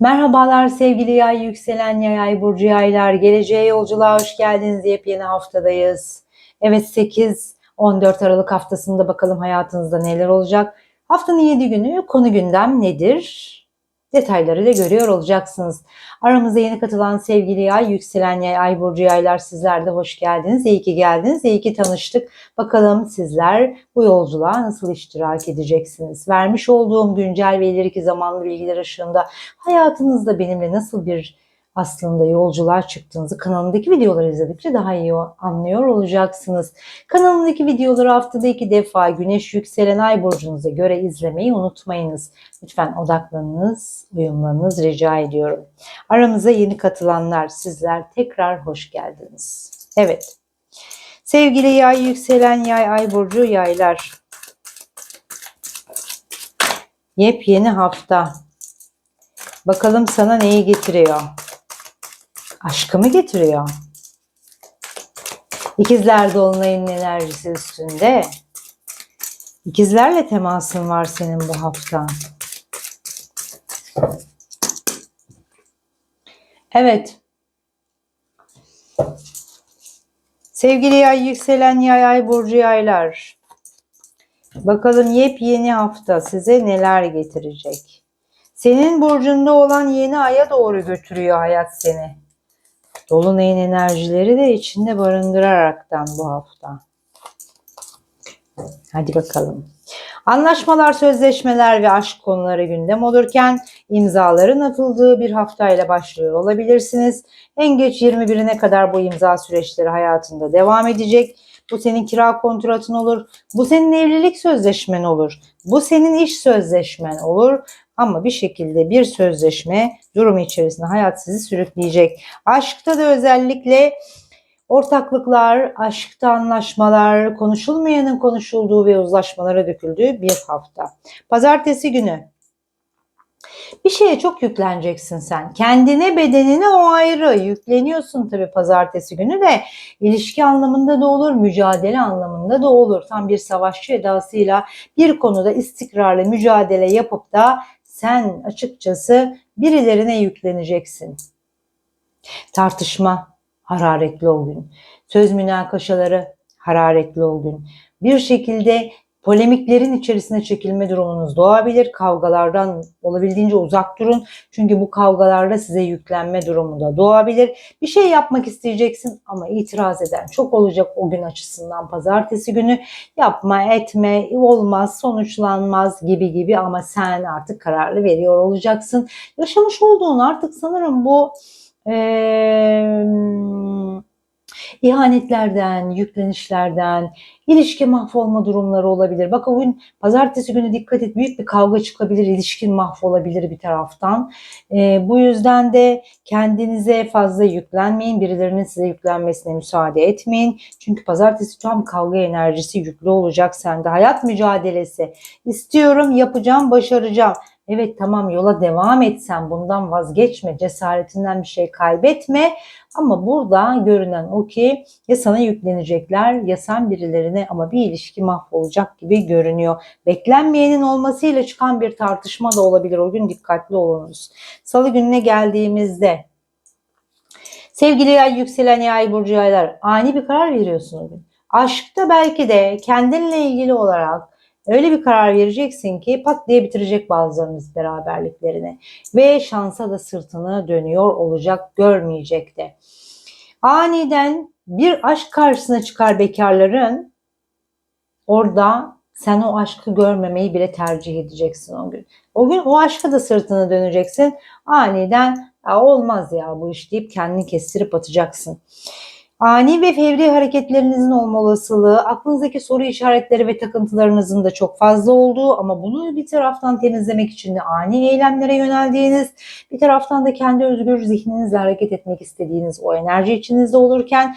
Merhabalar sevgili yay yükselen yay ay burcu yaylar. Geleceğe yolculuğa hoş geldiniz. Yepyeni haftadayız. Evet 8-14 Aralık haftasında bakalım hayatınızda neler olacak. Haftanın 7 günü konu gündem nedir? Detayları da görüyor olacaksınız. Aramıza yeni katılan sevgili yay, yükselen yay, ay burcu yaylar sizler de hoş geldiniz. İyi ki geldiniz, iyi ki tanıştık. Bakalım sizler bu yolculuğa nasıl iştirak edeceksiniz? Vermiş olduğum güncel ve ileriki zamanlı bilgiler ışığında hayatınızda benimle nasıl bir aslında yolculuğa çıktığınızı kanalımdaki videoları izledikçe daha iyi anlıyor olacaksınız. Kanalımdaki videoları haftada iki defa güneş yükselen ay burcunuza göre izlemeyi unutmayınız. Lütfen odaklanınız, uyumlanınız rica ediyorum. Aramıza yeni katılanlar sizler tekrar hoş geldiniz. Evet. Sevgili yay yükselen yay ay burcu yaylar. Yepyeni hafta. Bakalım sana neyi getiriyor? Aşkı mı getiriyor? İkizler Dolunay'ın enerjisi üstünde. İkizlerle temasın var senin bu hafta. Evet. Sevgili yay yükselen yay ay burcu yaylar. Bakalım yepyeni hafta size neler getirecek. Senin burcunda olan yeni aya doğru götürüyor hayat seni. Dolunay'ın enerjileri de içinde barındıraraktan bu hafta. Hadi bakalım. Anlaşmalar, sözleşmeler ve aşk konuları gündem olurken imzaların atıldığı bir haftayla başlıyor olabilirsiniz. En geç 21'ine kadar bu imza süreçleri hayatında devam edecek. Bu senin kira kontratın olur. Bu senin evlilik sözleşmen olur. Bu senin iş sözleşmen olur. Ama bir şekilde bir sözleşme durumu içerisinde hayat sizi sürükleyecek. Aşkta da özellikle ortaklıklar, aşkta anlaşmalar, konuşulmayanın konuşulduğu ve uzlaşmalara döküldüğü bir hafta. Pazartesi günü bir şeye çok yükleneceksin sen. Kendine bedenine o ayrı. Yükleniyorsun tabii pazartesi günü de ilişki anlamında da olur, mücadele anlamında da olur. Tam bir savaşçı edasıyla bir konuda istikrarlı mücadele yapıp da sen açıkçası birilerine yükleneceksin. Tartışma hararetli o gün. Söz münakaşaları hararetli o gün. Bir şekilde polemiklerin içerisine çekilme durumunuz doğabilir. Kavgalardan olabildiğince uzak durun. Çünkü bu kavgalarda size yüklenme durumu da doğabilir. Bir şey yapmak isteyeceksin ama itiraz eden çok olacak o gün açısından pazartesi günü. Yapma etme olmaz sonuçlanmaz gibi gibi ama sen artık kararlı veriyor olacaksın. Yaşamış olduğun artık sanırım bu ee, ihanetlerden, yüklenişlerden, ilişki mahvolma durumları olabilir. Bak o pazartesi günü dikkat et büyük bir kavga çıkabilir, ilişkin mahvolabilir bir taraftan. E, bu yüzden de kendinize fazla yüklenmeyin, birilerinin size yüklenmesine müsaade etmeyin. Çünkü pazartesi tam kavga enerjisi yüklü olacak sende. Hayat mücadelesi. İstiyorum, yapacağım, başaracağım. Evet tamam yola devam etsen bundan vazgeçme, cesaretinden bir şey kaybetme. Ama burada görünen o ki ya sana yüklenecekler ya sen birilerine ama bir ilişki mahvolacak gibi görünüyor. Beklenmeyenin olmasıyla çıkan bir tartışma da olabilir. O gün dikkatli olunuz. Salı gününe geldiğimizde sevgili yay yükselen yay burcu yaylar ani bir karar veriyorsun o gün. Aşkta belki de kendinle ilgili olarak Öyle bir karar vereceksin ki pat diye bitirecek bazılarınız beraberliklerini ve şansa da sırtını dönüyor olacak görmeyecek de. Aniden bir aşk karşısına çıkar bekarların orada sen o aşkı görmemeyi bile tercih edeceksin o gün. O gün o aşka da sırtını döneceksin. Aniden olmaz ya bu iş deyip kendini kestirip atacaksın. Ani ve fevri hareketlerinizin olma olasılığı, aklınızdaki soru işaretleri ve takıntılarınızın da çok fazla olduğu ama bunu bir taraftan temizlemek için de ani eylemlere yöneldiğiniz, bir taraftan da kendi özgür zihninizle hareket etmek istediğiniz o enerji içinizde olurken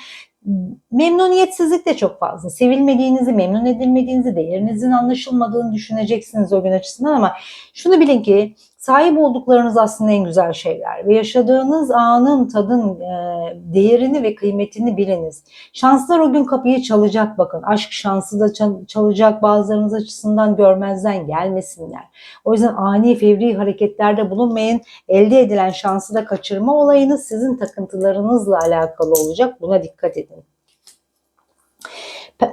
memnuniyetsizlik de çok fazla. Sevilmediğinizi, memnun edilmediğinizi, değerinizin anlaşılmadığını düşüneceksiniz o gün açısından ama şunu bilin ki Sahip olduklarınız aslında en güzel şeyler ve yaşadığınız anın tadın e, değerini ve kıymetini biliniz. Şanslar o gün kapıyı çalacak bakın. Aşk şansı da çal- çalacak bazılarınız açısından görmezden gelmesinler. O yüzden ani fevri hareketlerde bulunmayın. Elde edilen şansı da kaçırma olayınız sizin takıntılarınızla alakalı olacak. Buna dikkat edin.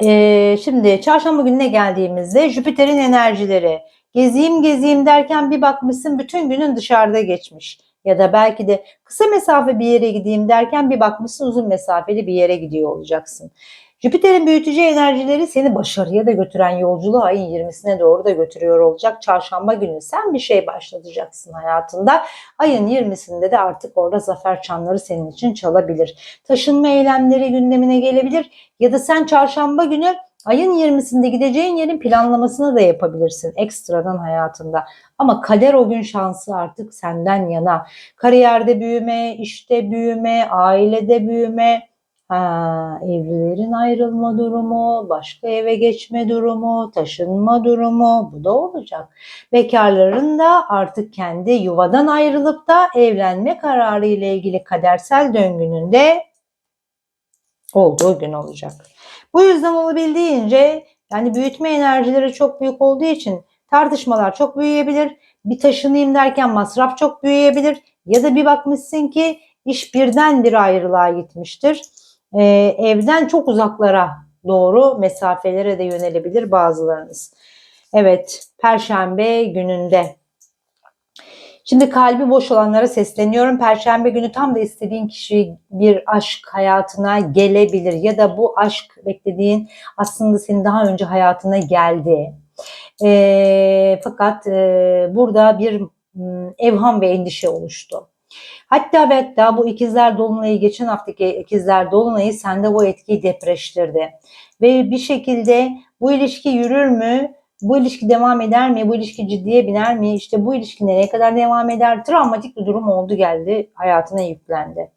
Ee, şimdi çarşamba gününe geldiğimizde Jüpiter'in enerjileri gezeyim gezeyim derken bir bakmışsın bütün günün dışarıda geçmiş. Ya da belki de kısa mesafe bir yere gideyim derken bir bakmışsın uzun mesafeli bir yere gidiyor olacaksın. Jüpiter'in büyütücü enerjileri seni başarıya da götüren yolculuğu ayın 20'sine doğru da götürüyor olacak. Çarşamba günü sen bir şey başlatacaksın hayatında. Ayın 20'sinde de artık orada zafer çanları senin için çalabilir. Taşınma eylemleri gündemine gelebilir ya da sen çarşamba günü ayın 20'sinde gideceğin yerin planlamasını da yapabilirsin ekstradan hayatında. Ama kader o gün şansı artık senden yana. Kariyerde büyüme, işte büyüme, ailede büyüme, Ha, evlilerin ayrılma durumu, başka eve geçme durumu, taşınma durumu bu da olacak. Bekarların da artık kendi yuvadan ayrılıp da evlenme kararı ile ilgili kadersel döngünün de olduğu gün olacak. Bu yüzden olabildiğince yani büyütme enerjileri çok büyük olduğu için tartışmalar çok büyüyebilir. Bir taşınayım derken masraf çok büyüyebilir. Ya da bir bakmışsın ki iş birden bir ayrılığa gitmiştir e, evden çok uzaklara doğru mesafelere de yönelebilir bazılarınız. Evet, Perşembe gününde. Şimdi kalbi boş olanlara sesleniyorum. Perşembe günü tam da istediğin kişi bir aşk hayatına gelebilir ya da bu aşk beklediğin aslında senin daha önce hayatına geldi. E, fakat e, burada bir m, evham ve endişe oluştu. Hatta ve hatta bu ikizler dolunayı geçen haftaki ikizler dolunayı sende bu etkiyi depreştirdi. Ve bir şekilde bu ilişki yürür mü? Bu ilişki devam eder mi? Bu ilişki ciddiye biner mi? İşte bu ilişki nereye kadar devam eder? Travmatik bir durum oldu geldi. Hayatına yüklendi.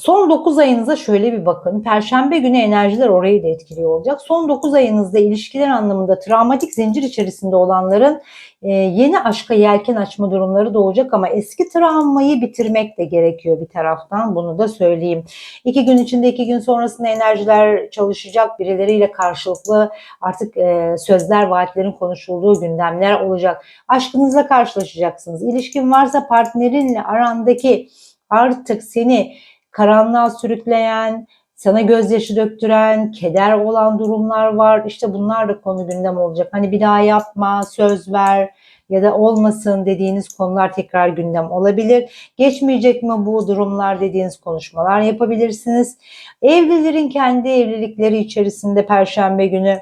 Son 9 ayınıza şöyle bir bakın. Perşembe günü enerjiler orayı da etkiliyor olacak. Son 9 ayınızda ilişkiler anlamında travmatik zincir içerisinde olanların e, yeni aşka yelken açma durumları doğacak ama eski travmayı bitirmek de gerekiyor bir taraftan. Bunu da söyleyeyim. İki gün içinde iki gün sonrasında enerjiler çalışacak. Birileriyle karşılıklı artık e, sözler, vaatlerin konuşulduğu gündemler olacak. Aşkınızla karşılaşacaksınız. İlişkin varsa partnerinle arandaki artık seni karanlığa sürükleyen, sana gözyaşı döktüren, keder olan durumlar var. İşte bunlar da konu gündem olacak. Hani bir daha yapma, söz ver ya da olmasın dediğiniz konular tekrar gündem olabilir. Geçmeyecek mi bu durumlar dediğiniz konuşmalar yapabilirsiniz. Evlilerin kendi evlilikleri içerisinde perşembe günü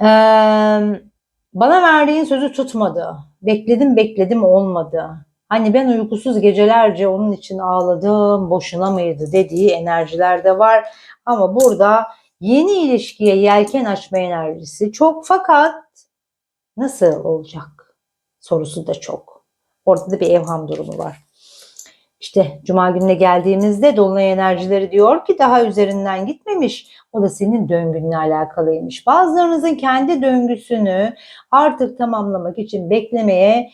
ee, bana verdiğin sözü tutmadı. Bekledim bekledim olmadı. Hani ben uykusuz gecelerce onun için ağladım, boşuna mıydı dediği enerjiler de var. Ama burada yeni ilişkiye yelken açma enerjisi çok fakat nasıl olacak sorusu da çok. Orada da bir evham durumu var. İşte cuma gününe geldiğimizde dolunay enerjileri diyor ki daha üzerinden gitmemiş. O da senin döngünle alakalıymış. Bazılarınızın kendi döngüsünü artık tamamlamak için beklemeye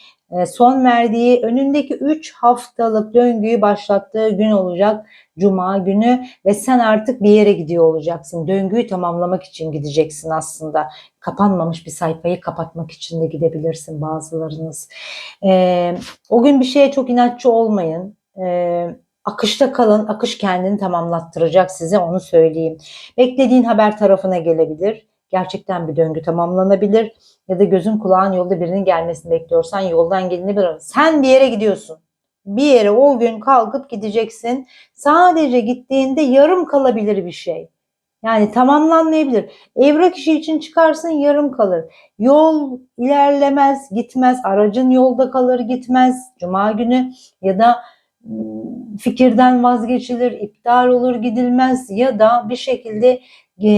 son verdiği önündeki 3 haftalık döngüyü başlattığı gün olacak cuma günü ve sen artık bir yere gidiyor olacaksın. Döngüyü tamamlamak için gideceksin aslında. Kapanmamış bir sayfayı kapatmak için de gidebilirsin bazılarınız. Ee, o gün bir şeye çok inatçı olmayın. Ee, akışta kalın. Akış kendini tamamlattıracak size onu söyleyeyim. Beklediğin haber tarafına gelebilir. Gerçekten bir döngü tamamlanabilir ya da gözün kulağın yolda birinin gelmesini bekliyorsan yoldan gelinebilir. Sen bir yere gidiyorsun. Bir yere o gün kalkıp gideceksin. Sadece gittiğinde yarım kalabilir bir şey. Yani tamamlanmayabilir. Evrak işi için çıkarsın yarım kalır. Yol ilerlemez, gitmez. Aracın yolda kalır, gitmez. Cuma günü ya da fikirden vazgeçilir, iptal olur, gidilmez ya da bir şekilde e,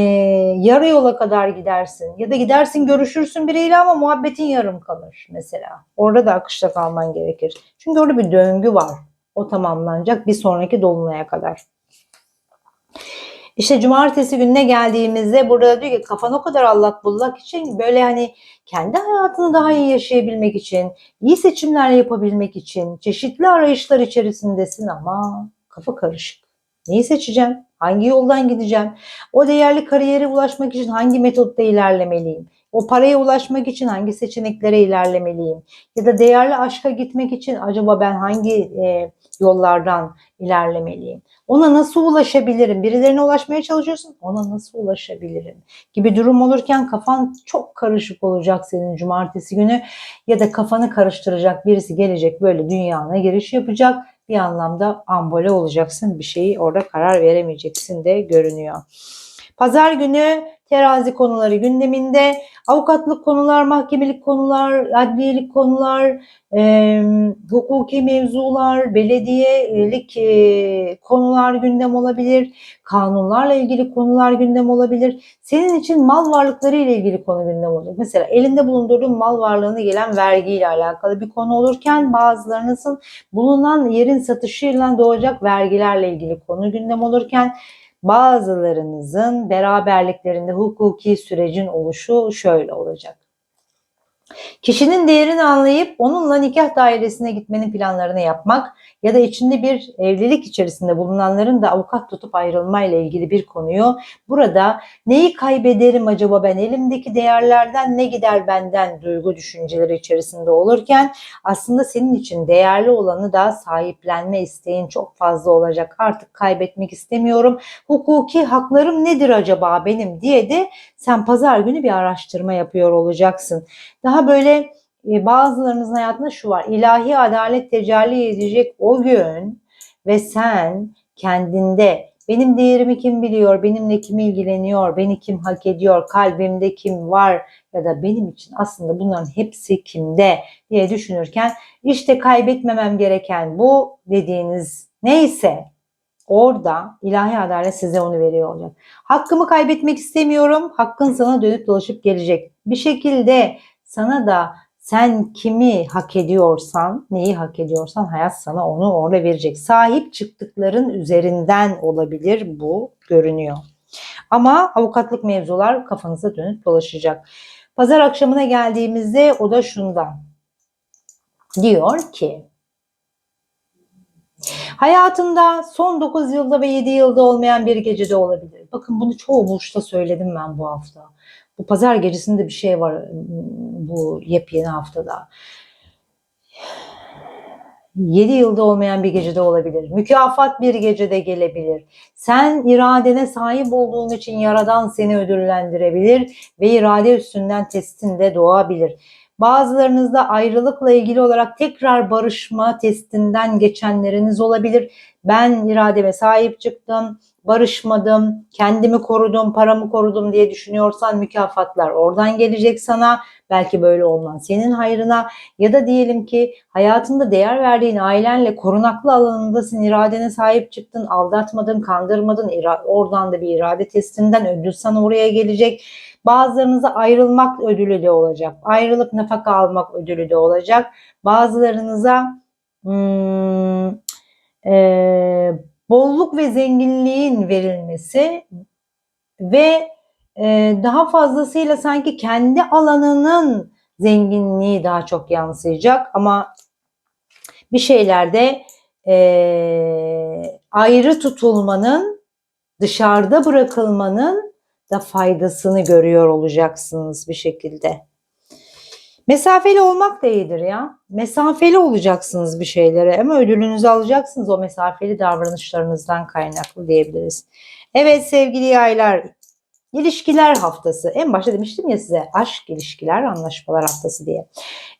yarı yola kadar gidersin ya da gidersin görüşürsün biriyle ama muhabbetin yarım kalır mesela. Orada da akışta kalman gerekir. Çünkü orada bir döngü var. O tamamlanacak bir sonraki dolunaya kadar. İşte cumartesi gününe geldiğimizde burada diyor ki kafan o kadar allak bullak için böyle hani kendi hayatını daha iyi yaşayabilmek için, iyi seçimler yapabilmek için çeşitli arayışlar içerisindesin ama kafa karışık. Neyi seçeceğim? Hangi yoldan gideceğim? O değerli kariyere ulaşmak için hangi metotta ilerlemeliyim? O paraya ulaşmak için hangi seçeneklere ilerlemeliyim? Ya da değerli aşka gitmek için acaba ben hangi e, yollardan ilerlemeliyim? Ona nasıl ulaşabilirim? Birilerine ulaşmaya çalışıyorsun. Ona nasıl ulaşabilirim? Gibi durum olurken kafan çok karışık olacak senin cumartesi günü ya da kafanı karıştıracak birisi gelecek böyle dünyana giriş yapacak. Bir anlamda ambole olacaksın. Bir şeyi orada karar veremeyeceksin de görünüyor. Pazar günü terazi konuları gündeminde. Avukatlık konular, mahkemelik konular, adliyelik konular, e, hukuki mevzular, belediyelik e, konular gündem olabilir. Kanunlarla ilgili konular gündem olabilir. Senin için mal varlıkları ile ilgili konu gündem olacak. Mesela elinde bulundurduğun mal varlığına gelen vergiyle alakalı bir konu olurken bazılarınızın bulunan yerin satışıyla doğacak vergilerle ilgili konu gündem olurken bazılarınızın beraberliklerinde hukuki sürecin oluşu şöyle olacak. Kişinin değerini anlayıp onunla nikah dairesine gitmenin planlarını yapmak ya da içinde bir evlilik içerisinde bulunanların da avukat tutup ayrılmayla ilgili bir konuyu burada neyi kaybederim acaba ben elimdeki değerlerden ne gider benden duygu düşünceleri içerisinde olurken aslında senin için değerli olanı da sahiplenme isteğin çok fazla olacak. Artık kaybetmek istemiyorum. Hukuki haklarım nedir acaba benim diye de sen pazar günü bir araştırma yapıyor olacaksın. Daha böyle e, bazılarınızın hayatında şu var. İlahi adalet tecelli edecek o gün ve sen kendinde benim değerimi kim biliyor, benimle kim ilgileniyor, beni kim hak ediyor, kalbimde kim var ya da benim için aslında bunların hepsi kimde diye düşünürken işte kaybetmemem gereken bu dediğiniz neyse orada ilahi adalet size onu veriyor olacak. Hakkımı kaybetmek istemiyorum. Hakkın sana dönüp dolaşıp gelecek. Bir şekilde sana da sen kimi hak ediyorsan, neyi hak ediyorsan hayat sana onu orada verecek. Sahip çıktıkların üzerinden olabilir bu görünüyor. Ama avukatlık mevzular kafanıza dönüp dolaşacak. Pazar akşamına geldiğimizde o da şundan. Diyor ki Hayatında son 9 yılda ve 7 yılda olmayan bir gecede olabilir. Bakın bunu çoğu burçta söyledim ben bu hafta. Bu pazar gecesinde bir şey var bu yepyeni haftada. 7 yılda olmayan bir gecede olabilir. Mükafat bir gecede gelebilir. Sen iradene sahip olduğun için yaradan seni ödüllendirebilir ve irade üstünden testin de doğabilir. Bazılarınızda ayrılıkla ilgili olarak tekrar barışma testinden geçenleriniz olabilir. Ben irademe sahip çıktım, barışmadım, kendimi korudum, paramı korudum diye düşünüyorsan mükafatlar oradan gelecek sana. Belki böyle olman senin hayrına ya da diyelim ki hayatında değer verdiğin ailenle korunaklı alanındasın, iradene sahip çıktın, aldatmadın, kandırmadın, oradan da bir irade testinden ödül sana oraya gelecek. Bazılarınıza ayrılmak ödülü de olacak. Ayrılıp nafaka almak ödülü de olacak. Bazılarınıza hmm, e, bolluk ve zenginliğin verilmesi ve e, daha fazlasıyla sanki kendi alanının zenginliği daha çok yansıyacak ama bir şeylerde e, ayrı tutulmanın dışarıda bırakılmanın da faydasını görüyor olacaksınız bir şekilde. Mesafeli olmak da iyidir ya. Mesafeli olacaksınız bir şeylere ama ödülünüzü alacaksınız o mesafeli davranışlarınızdan kaynaklı diyebiliriz. Evet sevgili yaylar İlişkiler haftası. En başta demiştim ya size aşk ilişkiler anlaşmalar haftası diye.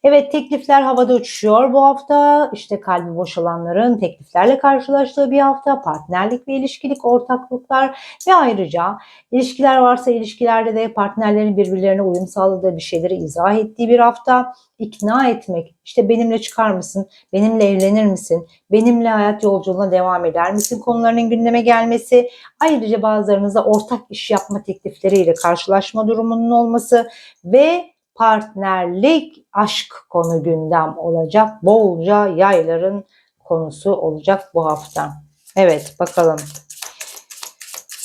Evet teklifler havada uçuşuyor bu hafta. İşte kalbi boşalanların tekliflerle karşılaştığı bir hafta. Partnerlik ve ilişkilik ortaklıklar ve ayrıca ilişkiler varsa ilişkilerde de partnerlerin birbirlerine uyum sağladığı bir şeyleri izah ettiği bir hafta ikna etmek. İşte benimle çıkar mısın? Benimle evlenir misin? Benimle hayat yolculuğuna devam eder misin? Konularının gündeme gelmesi. Ayrıca bazılarınızda ortak iş yapma teklifleriyle karşılaşma durumunun olması ve partnerlik aşk konu gündem olacak. Bolca yayların konusu olacak bu hafta. Evet bakalım.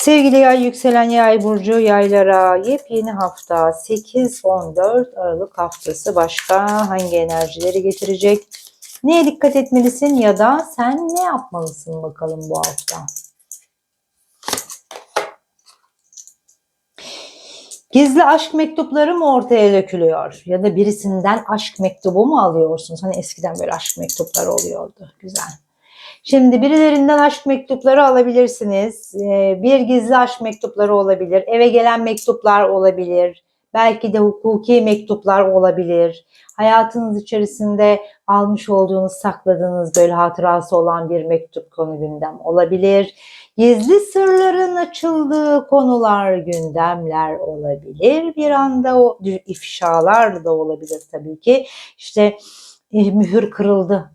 Sevgili yay yükselen yay burcu yaylara yepyeni hafta 8-14 Aralık haftası başka hangi enerjileri getirecek? Neye dikkat etmelisin ya da sen ne yapmalısın bakalım bu hafta? Gizli aşk mektupları mı ortaya dökülüyor? Ya da birisinden aşk mektubu mu alıyorsunuz? Hani eskiden böyle aşk mektupları oluyordu. Güzel. Şimdi birilerinden aşk mektupları alabilirsiniz. Ee, Bir gizli aşk mektupları olabilir. Eve gelen mektuplar olabilir. Belki de hukuki mektuplar olabilir. Hayatınız içerisinde almış olduğunuz, sakladığınız böyle hatırası olan bir mektup konu gündem olabilir. Gizli sırların açıldığı konular, gündemler olabilir. Bir anda o ifşalar da olabilir tabii ki. İşte e, mühür kırıldı.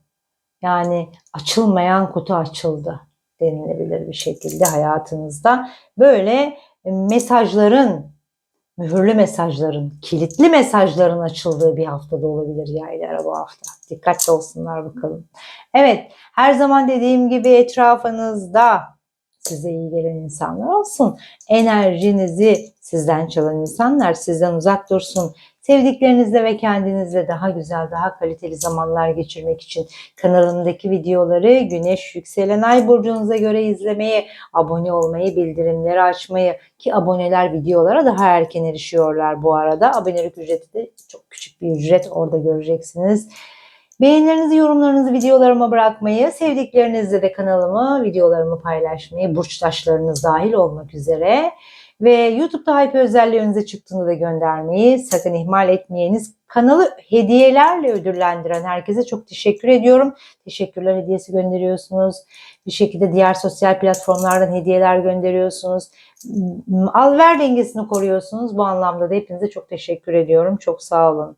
Yani açılmayan kutu açıldı denilebilir bir şekilde hayatınızda. Böyle mesajların, mühürlü mesajların, kilitli mesajların açıldığı bir haftada olabilir yaylara bu hafta. Dikkatli olsunlar bakalım. Evet, her zaman dediğim gibi etrafınızda size iyi gelen insanlar olsun. Enerjinizi sizden çalan insanlar sizden uzak dursun. Sevdiklerinizle ve kendinizle daha güzel, daha kaliteli zamanlar geçirmek için kanalımdaki videoları Güneş Yükselen Ay burcunuza göre izlemeyi, abone olmayı, bildirimleri açmayı ki aboneler videolara daha erken erişiyorlar bu arada. Abonelik ücreti de çok küçük bir ücret orada göreceksiniz. Beğenilerinizi, yorumlarınızı videolarıma bırakmayı, sevdiklerinizle de kanalımı, videolarımı paylaşmayı, burçtaşlarınız dahil olmak üzere ve YouTube'da hype özelliği önünüze çıktığında da göndermeyi sakın ihmal etmeyiniz. Kanalı hediyelerle ödüllendiren herkese çok teşekkür ediyorum. Teşekkürler hediyesi gönderiyorsunuz. Bir şekilde diğer sosyal platformlardan hediyeler gönderiyorsunuz. Al ver dengesini koruyorsunuz. Bu anlamda da hepinize çok teşekkür ediyorum. Çok sağ olun.